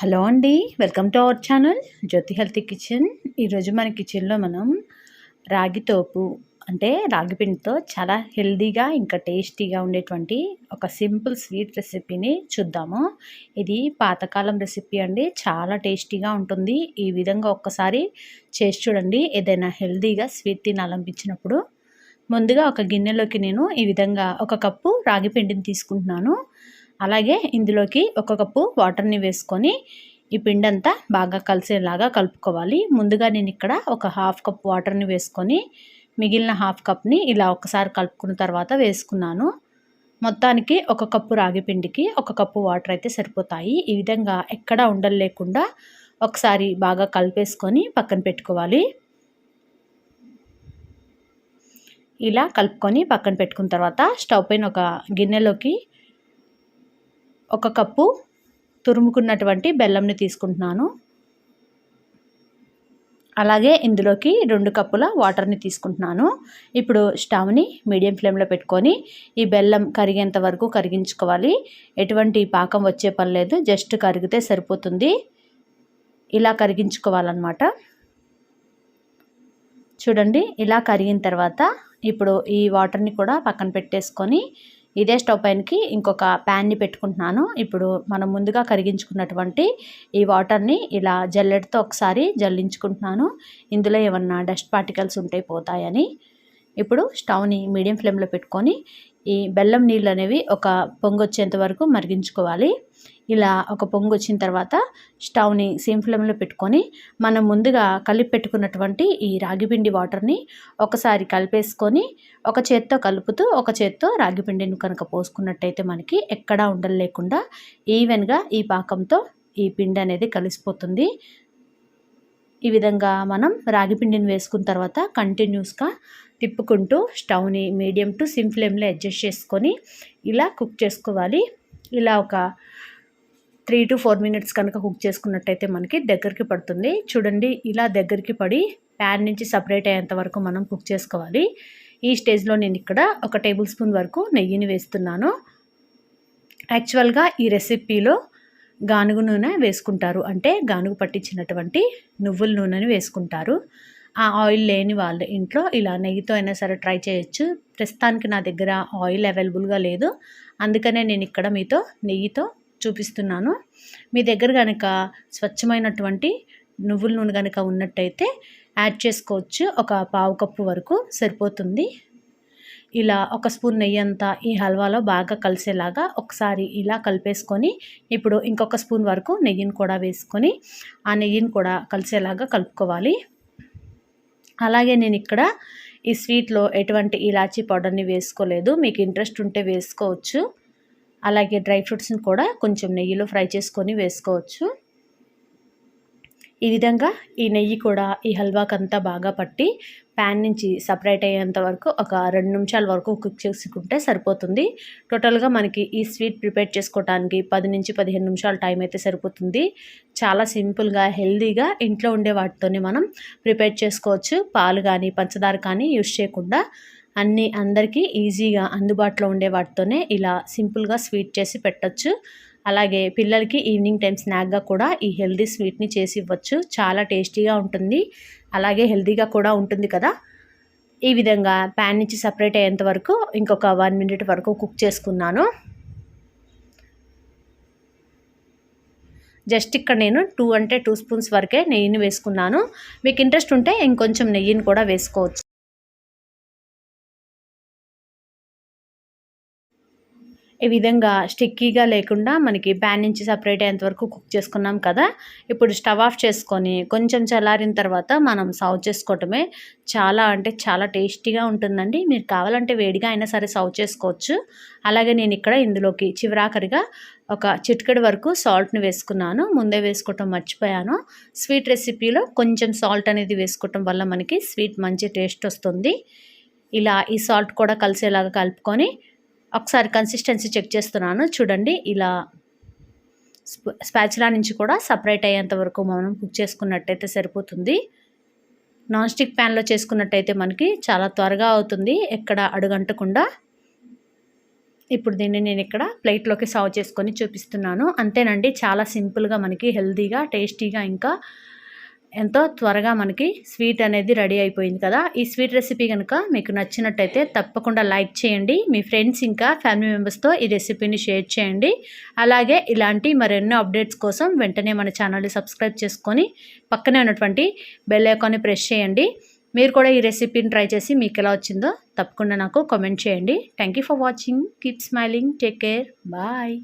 Hello అండి welcome to our channel Jyothi healthy kitchen. ఈరోజు మన కిచెన్లో మనం రాగి తోపు అంటే రాగి పిండితో చాలా హెల్దీగా ఇంకా టేస్టీగా ఉండేటువంటి ఒక సింపుల్ స్వీట్ రెసిపీని చూద్దాము. ఇది పాతకాలం రెసిపీ అండి చాలా టేస్టీగా ఉంటుంది. ఈ విధంగా ఒక్కసారి చేసి చూడండి ఏదైనా హెల్దీగా స్వీట్ తినాలనిపించినప్పుడు. ముందుగా ఒక గిన్నెలోకి నేను ఈ విధంగా ఒక కప్పు రాగి పిండిని తీసుకుంటున్నాను. అలాగే ఇందులోకి ఒక కప్పు వాటర్ని వేసుకొని ఈ పిండి అంతా బాగా కలిసేలాగా కలుపుకోవాలి. ముందుగా నేను ఇక్కడ ఒక హాఫ్ కప్ వాటర్ని వేసుకొని మిగిలిన హాఫ్ కప్ని ఇలా ఒకసారి కలుపుకున్న తర్వాత వేసుకున్నాను. మొత్తానికి ఒక కప్పు రాగి పిండికి ఒక కప్పు వాటర్ అయితే సరిపోతాయి. ఈ విధంగా ఎక్కడా ఉండలు లేకుండా ఒకసారి బాగా కలిపేసుకొని పక్కన పెట్టుకోవాలి. ఇలా కలుపుకొని పక్కన పెట్టుకున్న తర్వాత స్టవ్ పైన ఒక గిన్నెలోకి ఒక కప్పు తురుముకున్నటువంటి బెల్లంని తీసుకుంటున్నాను. అలాగే ఇందులోకి రెండు కప్పుల వాటర్ని తీసుకుంటున్నాను. ఇప్పుడు స్టవ్ని మీడియం ఫ్లేమ్లో పెట్టుకొని ఈ బెల్లం కరిగేంత వరకు కరిగించుకోవాలి. ఎటువంటి పాకం వచ్చే పని లేదు. జస్ట్ కరిగితే సరిపోతుంది. ఇలా కరిగించుకోవాలన్నమాట. చూడండి ఇలా కరిగిన తర్వాత ఇప్పుడు ఈ వాటర్ని కూడా పక్కన పెట్టేసుకొని ఇదే స్టవ్ పైనకి ఇంకొక ప్యాన్ని పెట్టుకుంటున్నాను. ఇప్పుడు మనం ముందుగా కరిగించుకున్నటువంటి ఈ వాటర్ని ఇలా జల్లెడతో ఒకసారి జల్లించుకుంటున్నాను. ఇందులో ఏమన్నా డస్ట్ పార్టికల్స్ ఉంటే పోతాయని. ఇప్పుడు స్టవ్ని మీడియం ఫ్లేమ్లో పెట్టుకొని ఈ బెల్లం నీళ్ళు అనేవి ఒక పొంగు వచ్చేంత వరకు మరిగించుకోవాలి. ఇలా ఒక పొంగు వచ్చిన తర్వాత స్టవ్ని సేమ్ ఫ్లేమ్లో పెట్టుకొని మనం ముందుగా కలిపి పెట్టుకున్నటువంటి ఈ రాగిపిండి వాటర్ని ఒకసారి కలిపేసుకొని ఒక చేత్తో కలుపుతూ ఒక చేత్తో రాగిపిండిని కనుక పోసుకున్నట్టయితే మనకి ఎక్కడా ఉండలేకుండా ఈవెన్గా ఈ పాకంతో ఈ పిండి అనేది కలిసిపోతుంది. ఈ విధంగా మనం రాగిపిండిని వేసుకున్న తర్వాత కంటిన్యూస్గా తిప్పుకుంటూ స్టవ్ని మీడియం టు సిమ్ ఫ్లేమ్లో అడ్జస్ట్ చేసుకొని ఇలా కుక్ చేసుకోవాలి. ఇలా ఒక త్రీ టు ఫోర్ మినిట్స్ కనుక కుక్ చేసుకున్నట్టయితే మనకి దగ్గరికి పడుతుంది. చూడండి ఇలా దగ్గరికి పడి ప్యాన్ నుంచి సపరేట్ అయ్యేంత వరకు మనం కుక్ చేసుకోవాలి. ఈ స్టేజ్లో నేను ఇక్కడ ఒక టేబుల్ స్పూన్ వరకు నెయ్యిని వేస్తున్నాను. యాక్చువల్గా ఈ రెసిపీలో గానుగు నూనె వేసుకుంటారు. అంటే గానుగు పట్టించినటువంటి నువ్వుల నూనెని వేసుకుంటారు. ఆ ఆయిల్ లేని వాళ్ళు ఇంట్లో ఇలా నెయ్యితో అయినా సరే ట్రై చేయొచ్చు. ప్రస్తుతానికి నా దగ్గర ఆయిల్ అవైలబుల్గా లేదు. అందుకనే నేను ఇక్కడ మీతో నెయ్యితో చూపిస్తున్నాను. మీ దగ్గర కనుక స్వచ్ఛమైనటువంటి నువ్వుల నూనె కనుక ఉన్నట్టయితే యాడ్ చేసుకోవచ్చు. ఒక పావు కప్పు వరకు సరిపోతుంది. ఇలా ఒక స్పూన్ నెయ్యి అంతా ఈ హల్వాలో బాగా కలిసేలాగా ఒకసారి ఇలా కలిపేసుకొని ఇప్పుడు ఇంకొక స్పూన్ వరకు నెయ్యిని కూడా వేసుకొని ఆ నెయ్యిని కూడా కలిసేలాగా కలుపుకోవాలి. అలాగే నేను ఇక్కడ ఈ స్వీట్లో ఎటువంటి ఇలాచీ పౌడర్ని వేసుకోలేదు. మీకు ఇంట్రెస్ట్ ఉంటే వేసుకోవచ్చు. అలాగే డ్రై ఫ్రూట్స్ని కూడా కొంచెం నెయ్యిలో ఫ్రై చేసుకొని వేసుకోవచ్చు. ఈ విధంగా ఈ నెయ్యి కూడా ఈ హల్వాకంతా బాగా పట్టి ప్యాన్ నుంచి సపరేట్ అయ్యేంత వరకు ఒక రెండు నిమిషాల వరకు కుక్ చేసుకుంటే సరిపోతుంది. టోటల్గా మనకి ఈ స్వీట్ ప్రిపేర్ చేసుకోవడానికి పది నుంచి పదిహేను నిమిషాల టైం అయితే సరిపోతుంది. చాలా సింపుల్గా హెల్దీగా ఇంట్లో ఉండే వాటితోనే మనం ప్రిపేర్ చేసుకోవచ్చు. పాలు కానీ పంచదార కానీ యూజ్ చేయకుండా అన్నీ అందరికీ ఈజీగా అందుబాటులో ఉండే వాటితోనే ఇలా సింపుల్గా స్వీట్ చేసి పెట్టచ్చు. అలాగే పిల్లలకి ఈవినింగ్ టైం స్నాక్గా కూడా ఈ హెల్దీ స్వీట్ని చేసి ఇవ్వచ్చు. చాలా టేస్టీగా ఉంటుంది. అలాగే హెల్దీగా కూడా ఉంటుంది కదా. ఈ విధంగా ప్యాన్ నుంచి సపరేట్ అయ్యేంత వరకు ఇంకొక వన్ మినిట్ వరకు కుక్ చేసుకున్నాను. జస్ట్ ఇక్కడ నేను టూ అంటే టూ స్పూన్స్ వరకే నెయ్యిని వేసుకున్నాను. మీకు ఇంట్రెస్ట్ ఉంటే ఇంకొంచెం నెయ్యిని కూడా వేసుకోవచ్చు. ఈ విధంగా స్టిక్కీగా లేకుండా మనకి ప్యాన్ నుంచి సపరేట్ అయ్యేంత వరకు కుక్ చేసుకున్నాం కదా. ఇప్పుడు స్టవ్ ఆఫ్ చేసుకొని కొంచెం చల్లారిన తర్వాత మనం సర్వ్ చేసుకోవటమే చాలా అంటే చాలా టేస్టీగా ఉంటుందండి. మీరు కావాలంటే వేడిగా అయినా సరే సర్వ్ చేసుకోవచ్చు. అలాగే నేను ఇక్కడ ఇందులోకి చివరాఖరిగా ఒక చిటికెడు వరకు సాల్ట్ని వేసుకున్నాను. ముందే వేసుకోవటం మర్చిపోయాను. స్వీట్ రెసిపీలో కొంచెం సాల్ట్ అనేది వేసుకోవటం వల్ల మనకి స్వీట్ మంచి టేస్ట్ వస్తుంది. ఇలా ఈ సాల్ట్ కూడా కలిసేలాగా కలుపుకొని ఒకసారి కన్సిస్టెన్సీ చెక్ చేస్తున్నాను. చూడండి ఇలా స్పాచులా నుంచి కూడా సపరేట్ అయ్యేంత వరకు మనం కుక్ చేసుకున్నట్టయితే సరిపోతుంది. నాన్ స్టిక్ ప్యాన్లో చేసుకున్నట్టయితే మనకి చాలా త్వరగా అవుతుంది ఎక్కడ అడుగంటకుండా. ఇప్పుడు దీన్ని నేను ఇక్కడ ప్లేట్లోకి సర్వ్ చేసుకొని చూపిస్తున్నాను. అంతేనండి చాలా సింపుల్గా మనకి హెల్తీగా టేస్టీగా ఇంకా ఎంతో త్వరగా మనకి స్వీట్ అనేది రెడీ అయిపోయింది కదా. ఈ స్వీట్ రెసిపీ కనుక మీకు నచ్చినట్టయితే తప్పకుండా లైక్ చేయండి. మీ ఫ్రెండ్స్ ఇంకా ఫ్యామిలీ మెంబర్స్తో ఈ రెసిపీని షేర్ చేయండి. అలాగే ఇలాంటి మరెన్నో అప్డేట్స్ కోసం వెంటనే మన ఛానల్ని సబ్స్క్రైబ్ చేసుకొని పక్కనే ఉన్నటువంటి బెల్ ఐకాన్ని ప్రెస్ చేయండి. మీరు కూడా ఈ రెసిపీని ట్రై చేసి మీకు ఎలా వచ్చిందో తప్పకుండా నాకు కామెంట్ చేయండి. Thank you for watching keep smiling take care bye